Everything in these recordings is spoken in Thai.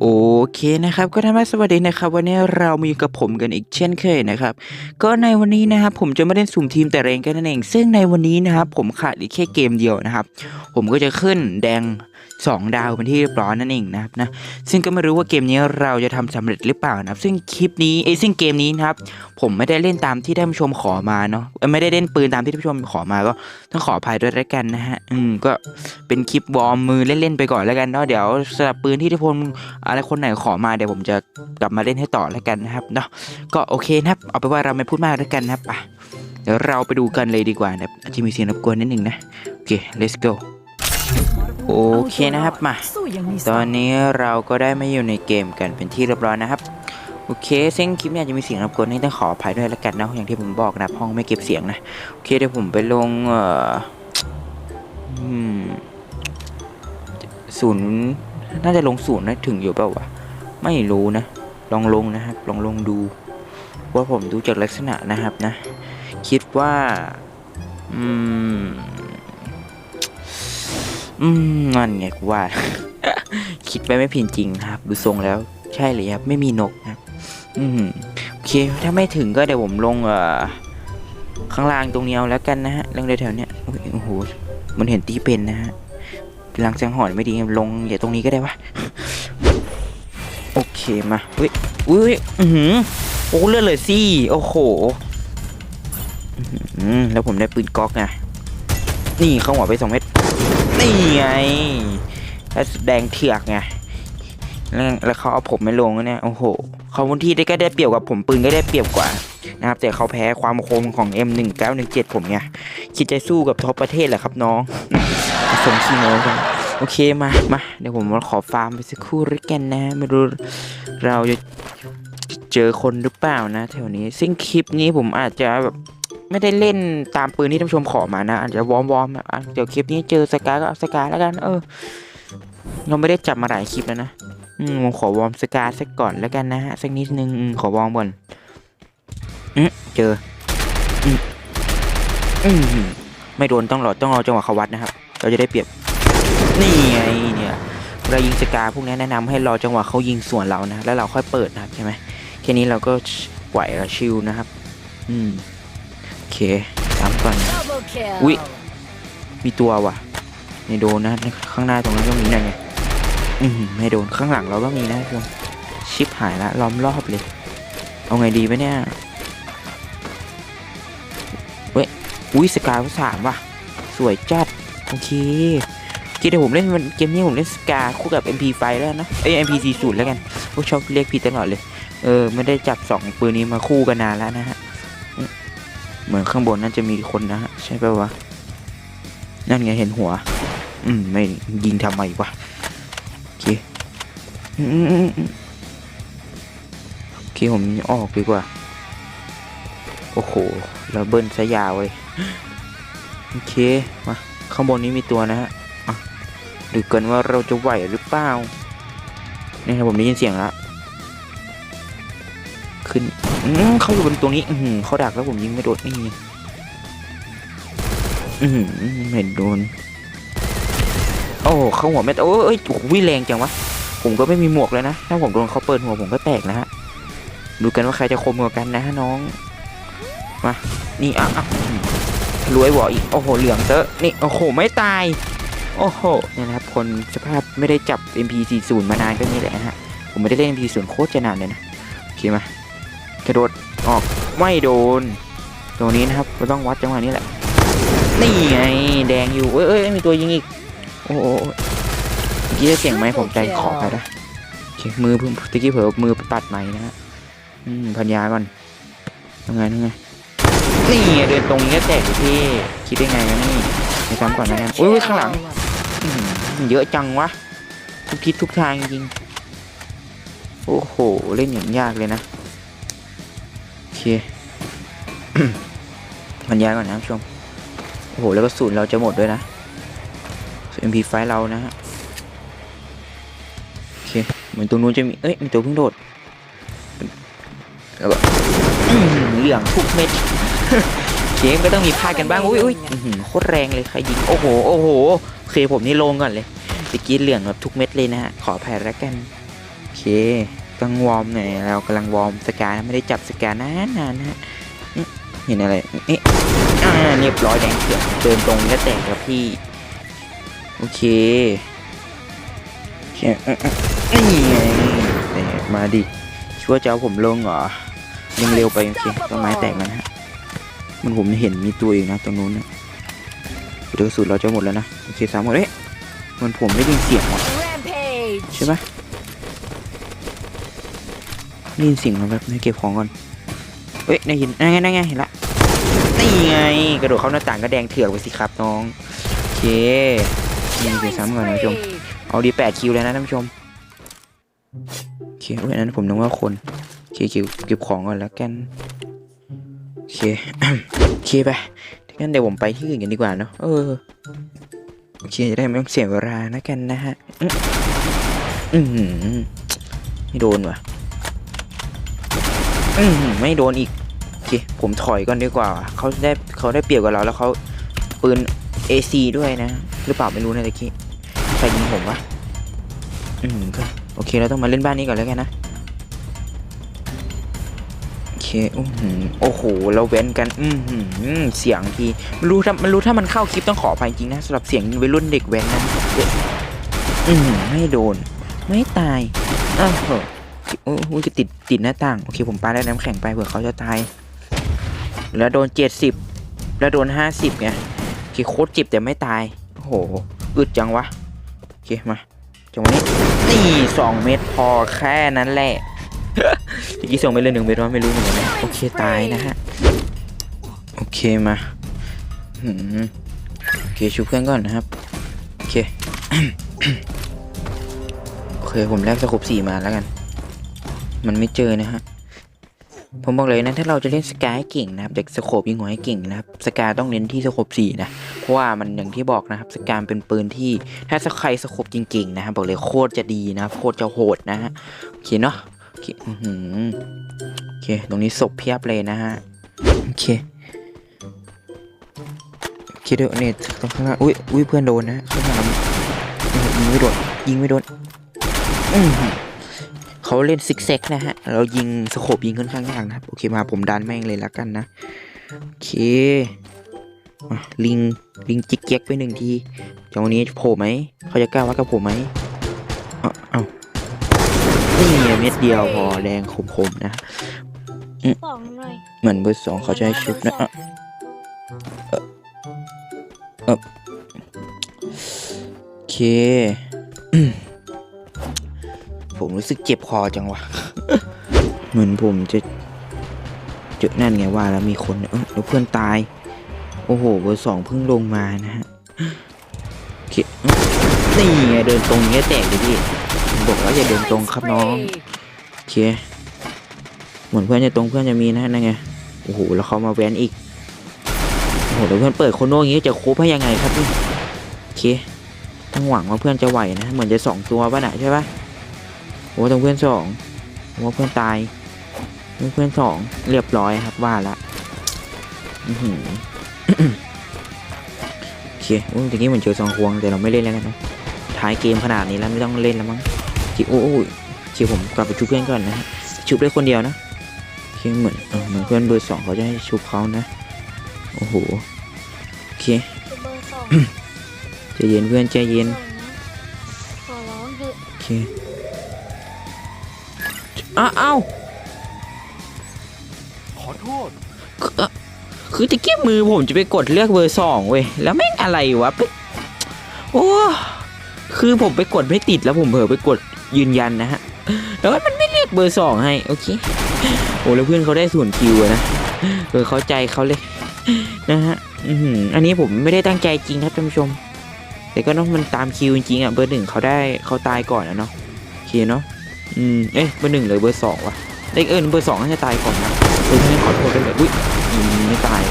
โอเคนะครับก็ทำให้สวัสดีนะครับ วันนี้เรามีกับผมกันอีกเช่นเคยนะครับ ก็ในวันนี้นะครับผมจะไม่ได้สุ่มทีมแต่เรงกันนั่นเอง ซึ่งในวันนี้นะครับผมขาดอีกแค่เกมเดียวนะครับ ผมก็จะขึ้นแดง2 ดาวเป็นที่เรียบร้อยนั่นเองนะครับนะซึ่งก็ไม่รู้ว่าเกมนี้เราจะทำสำเร็จหรือเปล่านะครับ ซึ่งคลิปนี้เอ้ซึ่งเกมนี้นะครับ ผมไม่ได้เล่นตามที่ท่านผู้ชมขอมาเนาะไม่ได้เล่นปืนตามที่ท่านผู้ชมขอมาก็ต้องขออภัยด้วยแล้วกันนะฮะอืมก็เป็นคลิปวอร์มมือเล่นๆไปก่อนแล้วกันเนาะเดี๋ยวสำหรับปืนที่ทุกคนอะไรคนไหนขอมาเดี๋ยวผมจะกลับมาเล่นให้ต่อแล้วกันนะครับเนาะก็โอเคนะครับ เอาไปว่าเราไม่พูดมากแล้วกันนะครับอะเดี๋ยวเราไปดูกันเลยดีกว่านะครับอาจจะมีเสียงรบกวนนิดหนึ่งนะ โอเค let's go โอเคนะครับมา ตอนนี้เราก็ได้มาอยู่ในเกมกันเป็นที่เรียบร้อยนะครับ โอเคซึ่งคลิปเนี้อาจจะมีเสียงรบกวนนี่ต้องขออภัยด้วยแล้วกันนะอย่างที่ผมบอกนะห้องไม่เก็บเสียงนะโอเคเดี๋ยวผมไปลงเอ่ออืมศูนย์น่าจะลงศูนย์นะถึงอยู่เปล่าวะไม่รู้นะ ลองลงนะครับ ลองลงดูว่าผมดูจากลักษณะนะครับนะ คิดว่า อืม อืมนั่นไงกูว่า คิดไปไม่ผิดจริงครับ ดูทรงแล้ว ใช่เลยครับ ไม่มีนกครับ อืมโอเค ถ้าไม่ถึงก็เดี๋ยวผมลงเอ่อข้างล่างตรงนี้เอาแล้วกันนะฮะเรื่องแถวๆเนี้ยโอ้โหมันเห็นตีเป็นนะฮะลังสังหรณ์ไม่ดีลงอย่าตรงนี้ก็ได้วะโอเคมาอุ้ยอุ้ยอือโอ้เลือดเลยสิโอ้โหอื้อหือแล้วผมได้ปืนก๊อกไงนี่เข้าหัวไปสองเม็ด นี่ไงแล้วแดงเถือกไงแล้วแล้วเขาเอาผมไม่ลงเนี่ยโอ้โหเขาบางที่ได้ก็ได้เปรียบกับผมปืนก็ได้เปรียบกว่านะครับแต่เขาแพ้ความคมของ M1917 ผมไงคิดจะสู้กับท็อปประเทศแหละครับน้องสมขี้โมกันโอเคมามาเดี๋ยวผมมาขอฟาร์มไปสักครู่ด้วยกันนะ ไม่รู้เราจะเจอคนหรือเปล่านะแถวนี้ซึ่งคลิปนี้ผมอาจจะแบบ ไม่ได้เล่นตามปืนที่ท่านผู้ชมขอมานะอาจจะวอมวอมอะเดี๋ยวคลิปนี้เจอสกาก็เอาสกาแล้วกัน เออ เราไม่ได้จับมาหลายคลิปแล้วนะอืมผมขอวอมสกาสักก่อนแล้วกันนะฮะสักนิดนึงอขอวอมก่อนอืมเจออืมอมไม่โดนต้องรอต้องรอจังหวะเขาวัดนะครับ เราจะได้เปรียบนี่ไงเนี่ยเรายิงสกาพวกนี้แนะนำให้รอจังหวะเขายิงสวนเรานะแล้วเราค่อยเปิดนะครับใช่ไหมแค่นี้เราก็ไหวละชิลนะครับ อืม เคตามก่อนอุ้ยมีตัวว่ะไม่โดนนะข้างหน้าตรงนั้นก็มีนะไงอือหือไม่โดนข้างหลังเราก็มีนะทุกคนชิปหายละล้อมรอบเลย เอาไงดีวะเนี่ยเว้ยอุ้ยสกาสามว่ะ สวยจัดโอเคคิดว่าผมเล่นมันเกมนี้ผมเล่นสกาคู่กับ MP5 แล้วนะเอ้ย MP40 แล้วกันโอ้ชอบเรียกผิดตลอดเลย เออไม่ได้จับสองปืนนี้มาคู่กันนานแล้วนะฮะ เหมือนข้างบนน่าจะมีคนนะฮะใช่ป่าวะ นั่นไงเห็นหัว อืมไม่ยิงทำไมวะโอเคโอเคผมออกดีกว่า โอ้โหเราเบิ้ลซะยาวเลยโอเคมาข้างบนนี้มีตัวนะฮะอะดูกันว่าเราจะไหวหรือเปล่านี่ครับผมได้ยินเสียงแล้ว ขึ้นอืเขาอยู่บนตรงนี้ อืเขาดักแล้วผมยิงไม่โดนนี่ไงอือหือไม่โดน โอ้เข้าหัวไม่โอ้ยเอ้ยโอ้โหแรงจังวะ ผมก็ไม่มีหมวกเลยนะ ถ้าผมโดนเขาเปิดหัวผมก็แตกนะฮะ ดูกันว่าใครจะคมกว่ากันนะฮะน้อง มา นี่อะอะรวยหัวอีก โอ้โห เหลืองเตอะนี่ โอ้โห ไม่ตาย โอ้โหเนี่ยนะครับ คนสภาพไม่ได้จับ MP40 มานานก็นี่แหละนะฮะ ผมไม่ได้เล่น MP40 โคตรจะนานเลยนะ โอเคมา กระโดดออกไม่โดน ตรงนี้นะครับเราต้องวัดจังหวะนี้แหละ นี่ไงแดงอยู่เอ้ยเอ้ยมีตัวยิงอีก โอ้โหเมื่อกี้เสียงไหมผมใจขอไปนะมือเพิ่งตะกี้เผลอมือปัดไม้นะฮะอืมพันยาก่อนทำไงทำไงนี่เดินตรงนี้ก็แตกพี่คิดได้ไงวะนี่ไปซ้ำก่อนนะกันอุ้ยข้างหลังเยอะจังวะทุกทิศทุกทางจริงโอ้โห เล่นอย่างยากเลยนะ โอเคบรรยายก่อนนะครับผู้ชมโอ้โห แล้วก็สูตรเราจะหมดด้วยนะส่วน MP ไฟเรานะฮะโอเคเหมือนตรงนู้นจะมี เอ้ย มีตัวเพิ่งโดดแล้วก็อื้อหือเหลืองทุกเม็ดเกมก็ต้องมีพลาดกันบ้าง อุ้ยอุ้ยอื้อหือโคตรแรงเลย ใครยิง โอ้โห โอ้โหโอเคผมนี่ลงก่อนเลยตะกี้เหลืองแบบทุกเม็ดเลยนะฮะ ขออภัยแล้วกัน โอเค กังวอร์มหน่อยเรากำลังวอร์มสกาไม่ได้จับสกานานานๆนะฮะเห็นอะไรเอ๊ะอ่าเรียบร้อยแดงเขียวเดินตรงก็แตกครับพี่ โอเคโอเคนี่ไงแตกมาดิชัวร์จะเอาผมลงเหรอยังเร็วไปโอเคต้นไม้แตกแล้วนะฮะมันผมเห็นมีตัวอีกนะตรงนู้นนะเดี๋ยวสูตรเราจะหมดแล้วนะโอเคสามหมดเอ๊ะมันผมได้ยินเสียงว่ะใช่ปะ ได้ยินเสียงแบบให้เก็บของก่อนเฮ้ยได้ยินนั่นไงนั่นไงเห็นละนี่ไงกระโดดเข้าหน้าต่างก็แดงเถือกไปสิครับน้องโอเคยิงไปซ้ำก่อนนะท่านผู้ชมเอาดีแปดคิวแล้วนะท่านผู้ชมโอเคเว้ยนนั้นผมนึกว่าคนโอเคเก็บเก็บของก่อนแล้วกันโอเคโอเคไปงั้นเดี๋ยวผมไปที่อื่นกันดีกว่าเนาะเออโอเคจะได้ไม่ต้องเสียเวลานะกันนะฮะอื้ออือหือไม่โดนว่ะ อือหือไม่โดนอีกโอเคผมถอยก่อนดีกว่าเขาได้เขาได้เปรียบกว่าเราแล้วเขาปืน AC ด้วยนะ หรือเปล่าไม่รู้นะตะกี้ใครยิงผมวะอืมก็โอเคเราต้องมาเล่นบ้านนี้ก่อนแล้วกันนะโอเคอื้โอ้โหเราเว้นกันอือหือเสียงทีไม่รู้ถ้าไม่รู้ถ้ามันเข้าคลิปต้องขออภัยจริงนะสำหรับเสียงวัยรุ่นเด็กแว้นนะเอ๊ะอือหือไม่โดน ไม่ตายอ้าวเหรอ โอ้โหจะติดติดหน้าต่าง โอเค ผมปาได้น้ำแข็งไปเผื่อเขาจะตาย แล้วโดนเจ็ดสิบแล้วโดนห้าสิบไงโอเคโคตรเจ็บแต่ไม่ตาย โอ้โห อึดจังวะ โอเค มาจังหวะนี้นี่สองเม็ดพอแค่นั้นแหละเมื่กี้ส่งไปเลยหนึ่งเม็ดว่าไม่รู้เหมือนกันนะโอเค ตายนะฮะ โอเค มาโอเคชูเพื่อนก่อนนะครับ โอเค โอเค ผมแลกสกบสี่มาแล้วกัน มันไม่เจอนะฮะ ผมบอกเลยนะ ถ้าเราจะเล่นสกายเก่งนะครับ เด็กสโคบยิงหัวให้เก่งนะครับ สกาต้องเน้นที่สโคบสี่นะ เพราะว่ามันอย่างที่บอกนะครับ สกาเป็นปืนที่ถ้าสใครสโคบจริงๆนะครับบอกเลยโคตรจะดีนะโคตรจะโหดนะฮะโอเคเนาะโอเคอื้อหือโอเค ตรงนี้ศพเพียบเลยนะฮะ โอเคโอเคเดี๋ยวเนี่ยตรงข้างล่างอุ้ยอุ้ยเพื่อนโดนนะข้างหลังยิงไม่โดนยิงไม่โดนอือหือ เขาเล่นซิกแซกนะฮะ เรายิงสโคบยิงค่อนข้างยากนะครับ โอเคมาผมดันแม่งเลยละกันนะ โอเคอะลิงลิงจิกเก๊กไปหนึ่งทีจังหวะนี้โผล่ไหม เขาจะกล้าวัดกับผมไหมเอาเอานี่ไงเม็ดเดียวพอแดงคมๆนะสองหน่อยเหมือนเบอร์สองเขาจะให้ชุบนะอะเอ่อเออโอเคอืม ผมรู้สึกเจ็บคอจังวะ เหมือนผมจะเจอนั่นไงว่าแล้วมีคนเออแล้วเพื่อนตาย โอ้โหเบอร์สองเพิ่งลงมานะฮะนี่ไงเดินตรงนี้แตกเลยพี่บอกว่าอย่าเดินตรงครับน้องโอเคเหมือนเพื่อนจะตรงเพื่อนจะมีนะนั่นไงโอ้โหแล้วเขามาแว้นอีกโอ้โหแล้วเพื่อนเปิดโคโน่อย่างงี้จะครบให้ยังไงครับพี่โอเคต้องหวังว่าเพื่อนจะไหวนะเหมือนจะสองตัวป่ะนะใช่ปะ โอ้ตรงเพื่อนสองผมว่าเพื่อนตายเพื่อนสองเรียบร้อยครับว่าละอือหือโอเคโอ้ยตะกี้เหมือนเจอซองควงแต่เราไม่เล่นแล้วกันนะท้ายเกมขนาดนี้แล้วไม่ต้องเล่นแล้วมั้งโอเคโอ้ยโอเคผมกลับไปชุบเพื่อนก่อนนะฮะชุบได้คนเดียวนะโอเคเหมือนเออเหมือนเพื่อนเบอร์สองเขาจะให้ชุบเขานะโอ้โหโอเคเบอร์สองใจเย็นเพื่อนใจเย็นขอร้องเถอะโอเค อ้าวอ้าวขอโทษคือเอ่อคือตะเกียบมือผมจะไปกดเลือกเบอร์สองเว้ย แล้วแม่งอะไรวะไปโอ้ คือผมไปกดไม่ติดแล้วผมเผลอไปกดยืนยันนะฮะ แล้วมันไม่เรียกเบอร์สองให้ โอเค โอ้แล้วเพื่อนเขาได้ส่วนคิวอะนะ เออเข้าใจเขาเลย นะฮะอือหืออันนี้ผมไม่ได้ตั้งใจจริงครับท่านผู้ชม แต่ก็ต้องมันตามคิวจริงๆอะ เบอร์หนึ่งเขาได้เขาตายก่อนนะเนาะโอเคเนาะ อืม เอ๊ะ เบอร์หนึ่งหรือเบอร์สองวะเอ้เออเบอร์สองน่าจะตายก่อนนะเออท่านขอโทษด้วยเลยอุ้ยอืมไม่ตาย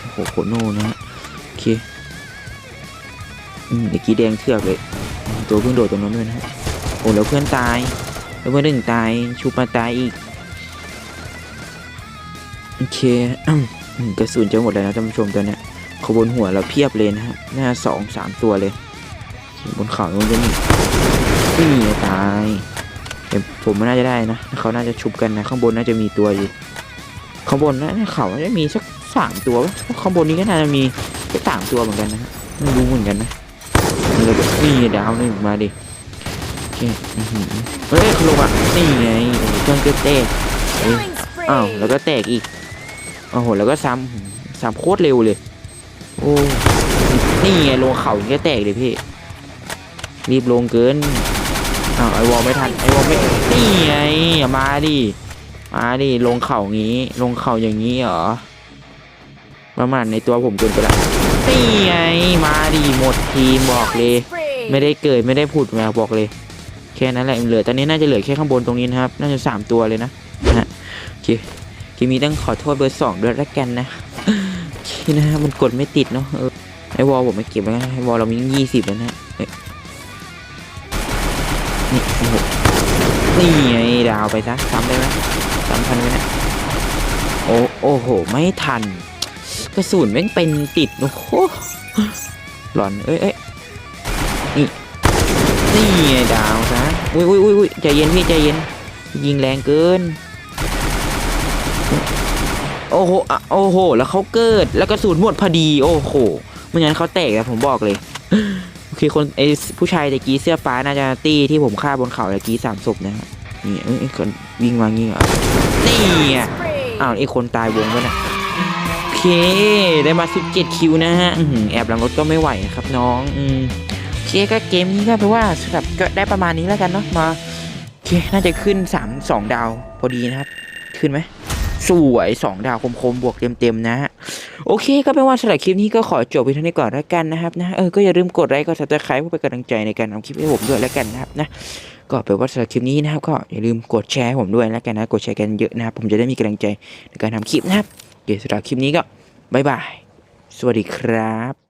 โอ้โหโคโน่นะฮะ โอเค อืมเมื่อกี้แดงเทือกเลย ตัวเพิ่งโดดตรงนั้นด้วยนะฮะ โอ้แล้วเพื่อนตาย แล้วเพื่อนหนึ่งตาย ชูมาตายอีก โอเคกระสุนจะหมดแล้วนะท่านผู้ชมตัวเนี้ขบวนหัวเราเพียบเลยนะฮะ หน้าสองสามตัวเลย บนเขามันจะมีไม่มีตาย แต่ผมม่น่าจะได้นะเขาน่าจะชุบกันนะข้างบนน่าจะมีตัวอยู่ข้างบนนะเขาน่าจะมีสักสามตัวข้างบนนี้ก็น่าจะมีสักสามตัวเหมือนกันนะไม่รู้เหมือนกันนะนี่เบิดาวนึ่งมาดิเฮ้ยลงอะนี่ไงโอ้โหเครื่องเกือบแตกเอ้าวแล้วก็แตกอีกโอ้โหแล้วก็ซ้ำซ้ำโคตรเร็วเลยโอ้นี่ไงลงเขาอย่างนี้แตกเลยพี่รีบลงเกิน อ้าวไอวอลไม่ทันไอวอลไม่นี่ไงมาดิมาดิลงเข่างี้ ลงเข่าอย่างนี้เหรอประมาณในตัวผมเกินไปละนี่ไงมาดิหมดทีมบอกเลย ไม่ได้เกิดไม่ได้ผุดมาบอกเลยแค่นั้นแหละเหลือตอนนี้น่าจะเหลือแค่ข้างบนตรงนี้นะครับน่าจะสามตัวเลยนะนะฮะโอเคคลิปนี้ต้องขอโทษเบอร์สองด้วยละกันนะโอเคนะฮะมันกดไม่ติดเนาะเออไอวอลผมไม่เก็บแล้วไอวอลเรามียี่สิบแล้วนะ นี่โอ้โหนี่ไงดาวไปซะซ้ำได้ไหมซ้ำทันไหมนะโอ้โอ้โห ไม่ทัน กระสุนแม่งเป็นติด โอ้โหหลอน เอ้ยเอ้ยนี่ไงดาวซะอุ้ยอุ้ยอุ้ยใจเย็นพี่ใจเย็น ยิงแรงเกิน โอ้โหโอ้โห แล้วเขาเกิด แล้วกระสุนหมดพอดี โอ้โหไม่งั้นเขาแตกแล้วผมบอกเลย โอคนไอผู้ชายตะกี้เสื้อฟ้าน่าจะตี้ที่ผมฆ่าบนเขาตะกี้สามศพนะครับนี่เอ้ยเอ้ยคนวิ่งมางี้เหรอนี่อ้าวไอคนตายวงวะนี่ยโอเคได้มา 17 คิวนะฮะแอบหลังรถก็ไม่ไหวนะครับน้องอืมโอเคก็เกมนี้ก็แปลว่าสำหรับก็ได้ประมาณนี้แล้วกันเนาะมาโอเคน่าจะขึ้น 3 2 ดาวพอดีนะครับ ขึ้นไหมสวย 2 ดาวคมๆบวกเต็มๆนะฮะ โอเค ก็เป็นว่าสำหรับคลิปนี้ก็ขอจบไปเท่านี้ก่อนแล้วกันนะครับนะเออก็อย่าลืมกดไลค์กดซับสไครป์เพื่อเป็นกำลังใจในการทำคลิปให้ผมด้วยแล้วกันนะครับนะก็แปลว่าสำหรับคลิปนี้นะครับก็อย่าลืมกดแชร์ผมด้วยแล้วกันนะกดแชร์กันเยอะนะครับผมจะได้มีกำลังใจในการทำคลิปนะครับเดี๋ยวสำหรับคลิปนี้ก็บายบายสวัสดีครับ